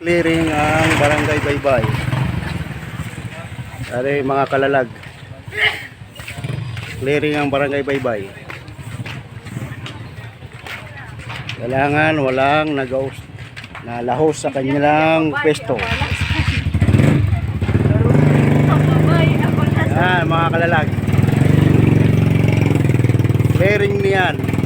Clearing ang barangay Baybay. Dari mga kalalag. Clearing ang barangay Baybay. Kailangan walang nagaus na lahos sa kanilang pesto. Yan mga kalalag. Clearing niyan.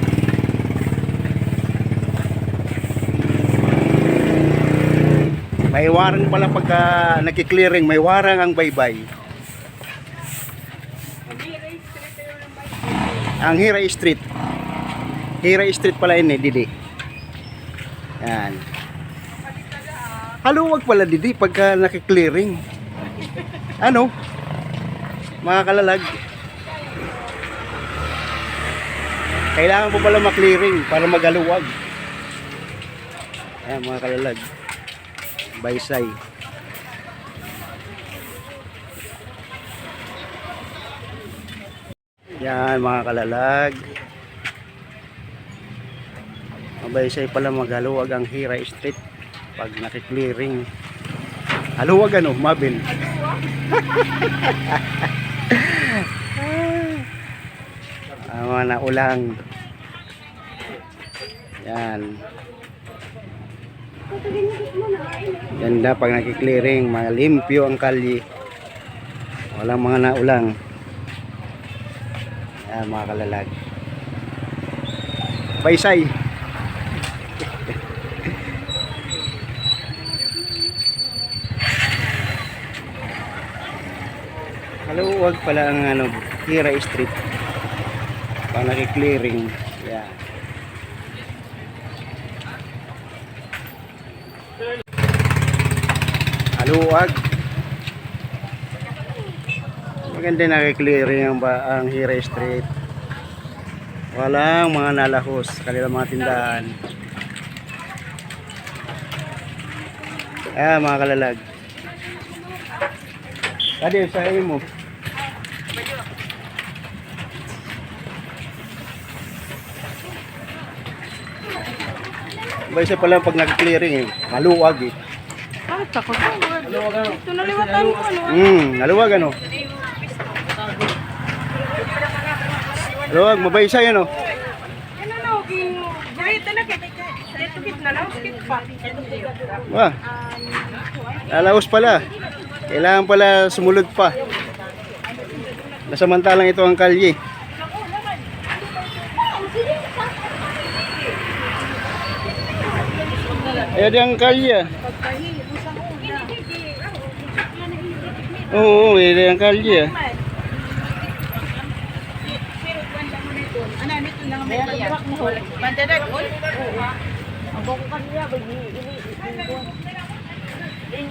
May warang pala pagka nagki-clearing, may warang ang baybay. Ang Hira Street. Hira Street pala ini, Didi. Yan. Haluwag pala Didi pagka naki-clearing. Ano? Mga kalalag. Kailangan po pala maklearing para magaluwag. Ayan mga kalalag. Baysay. Yan mga kalalag. Mabaysay pala maghaluwag ang Hira Street pag nakiklearing. Haluwag ano, Mabel. ang mga naulang. Yan. Ganda pag nakiklearing, malimpyo ang kalye. Walang mga naulang. Yan mga kalalag. Baysay. Haluwag pala ang ano, Hira Street. Pag nakiklearing. Yan. Haluwag. Maganda nakiklearing ang, ba, ang Hira Street. Walang mga nalahos sa kanilang mga tindahan. Ah, mga kalalag. Adi, sa mo. Ba isa pala pag nag-clearing eh, maluwag eh. Bakit ako? Ito ko, ano? Hmm, maluwag ano. Maluwag, mabay siya yan oh. Yan ano. Burrito na kit. Dito kit na lang, skip pa. Wah, lalaos pala. Kailangan pala sumulod pa. Nasamantalang ito ang kalye. Ayan ang kalye. ah. Oo, oo, ayan ang kalye. ah. Ano, nito na nga may iwak mo. Bandadag, ol? Ang boko kanina, ba ini ini Eh,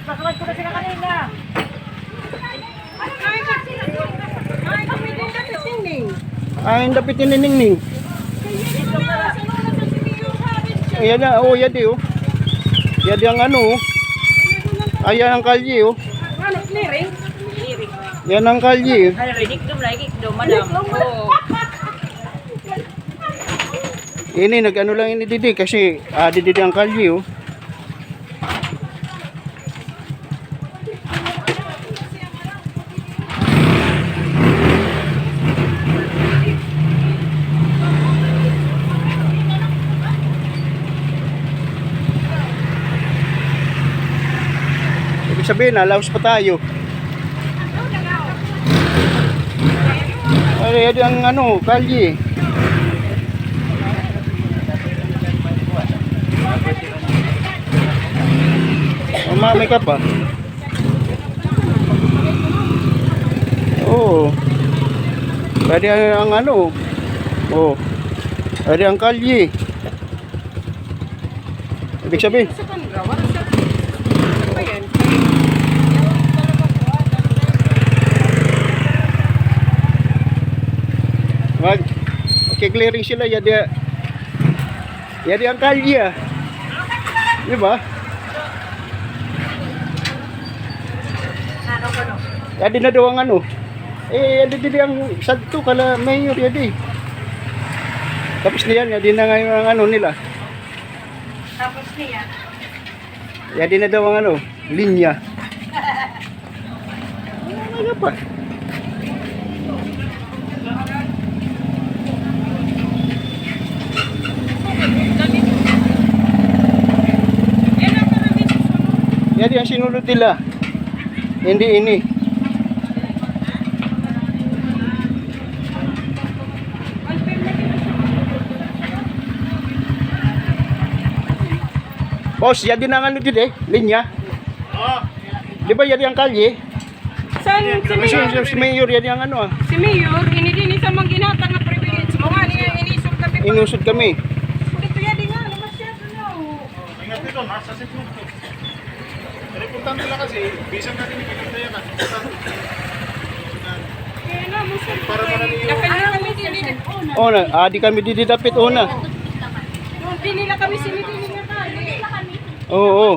pasalat ko na sila kanina. Ay, ay, ay, kami din na tining. Ay, ang dapit ni Ningning. Ito pala sa mga nagsisiyo sabi siya. Ayan na, oh, yan di oh. Yan di ang ano oh. Ayan ang kalye oh. Yan ang kalye. Ini nag-ano lang ini didi kasi ah, didi ang kalye oh. Ibig sabihin, alaos pa tayo. Ay, yan ang ano, kalye. Umami ka pa. Oo. Pwede ang, ano. Oo. Pwede ang kalye. Ibig sabihin, Sa kanila, wala sa... Ano ba yan? wag. Okay, clearing sila. Yadi, yadi ang kalye. ah. Di ba? Yadi na daw ang ano. Eh, yadi din ang sadto kala mayor yadi. Tapos niyan, yadi na ngayon ang ano nila. Tapos niya. Yan din na daw ang ano, linya. Ano pa? Yan ang karamihan din ang sinulod nila. Hindi ini. Boss, yan din ang ano dito eh, linya. Di ba yan yung kalye? San si Si, Mayor? si, si Mayor, yan yung ano ah. Si Mayor, ini din isa mang ginata nga privilege mo nga niya inisog kami. Inusod kami. Dito yan din nga, masyado na. oh. Ingat dito, nasa sitlog to. Pero importante lang kasi, bisan natin ah. Kaya na, musod ko Para kay- kami din din. Oh, na, ah, di kami dididapit una. Hindi nila kami sinidili nga tali. Oo, oo.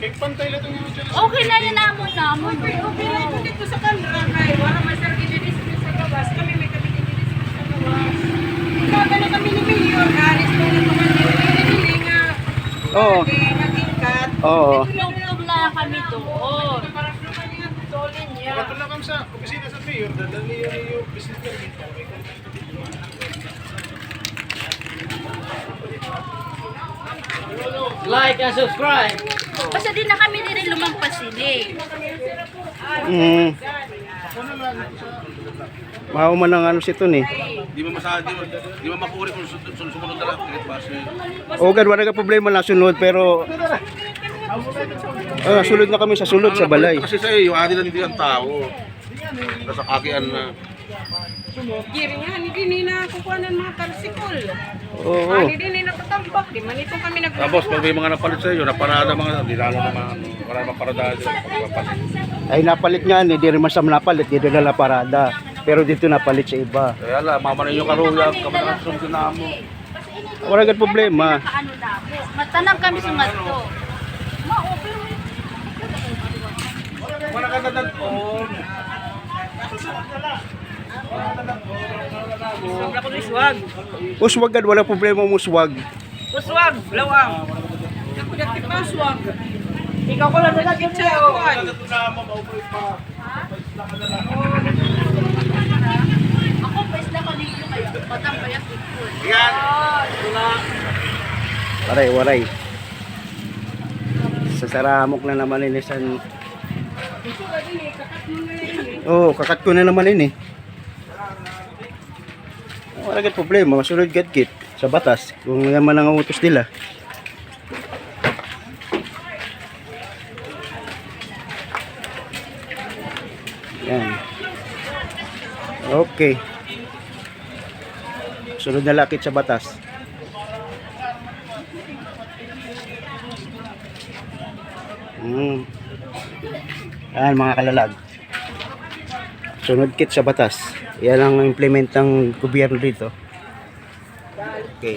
Kaya pantay lang yung. Okay na rin namon namon. Okay, okay po dito sa kanra kay wala sir ginidispute sa gawas. Kami may kami ginidispute sa gawas. Kaga na kami ni Mayor, alis mo na kami dinidili nga. Oo. Oo. Tugtog na kami doon. Solin niya. Patun lang kami sa opisina sa mayor, dadali yung business permit. Like and subscribe. Basta di na kami din lumampas sili. Mm. Mahuman ng ano si Tun eh. Di mo masabi, di mo, makuri kung sun- sun- sumunod na lang. Kahit ba si... O gan wala ka problema na sunod pero ah, sulod na kami sa sulod sa balay. Kasi sa iyo, adi lang hindi ang tao. Nasa kakian na. Giri nga, hindi ni na kukuha ng mga tarsikol. Oo. Hindi ni na katambak. Di man ito kami nag Tapos pag may mga napalit sa iyo, naparada mga, di lalo naman, para maparada sila. pagpapalit. Ay napalit nga ni, di rin masam napalit, di rin na parada. Pero dito napalit sa iba. Kaya lang, mamanin yung karuya, kamanang na mo. Wala ka problema. Na mo? Matanang kami sa ngadto. Mao pero Wala ka dadalpon. Sobra ko swag. Uswag wala problema muswag. Uswag, lawang. Ako dati pa swag. Ikaw ko lang nalagyan sa akuan. ako pwes na ikul. Waray, waray. Sa na naman ini san. Oo, oh, kakat ko na naman ini. Wala ka problema, masunod gadgit sa batas kung yan man ang utos nila. Yan. Okay. Sunod na lakit sa batas. Mm. Yan mga kalalag. Sunod kit sa batas. Yan ang implement ng gobyerno dito. Okay.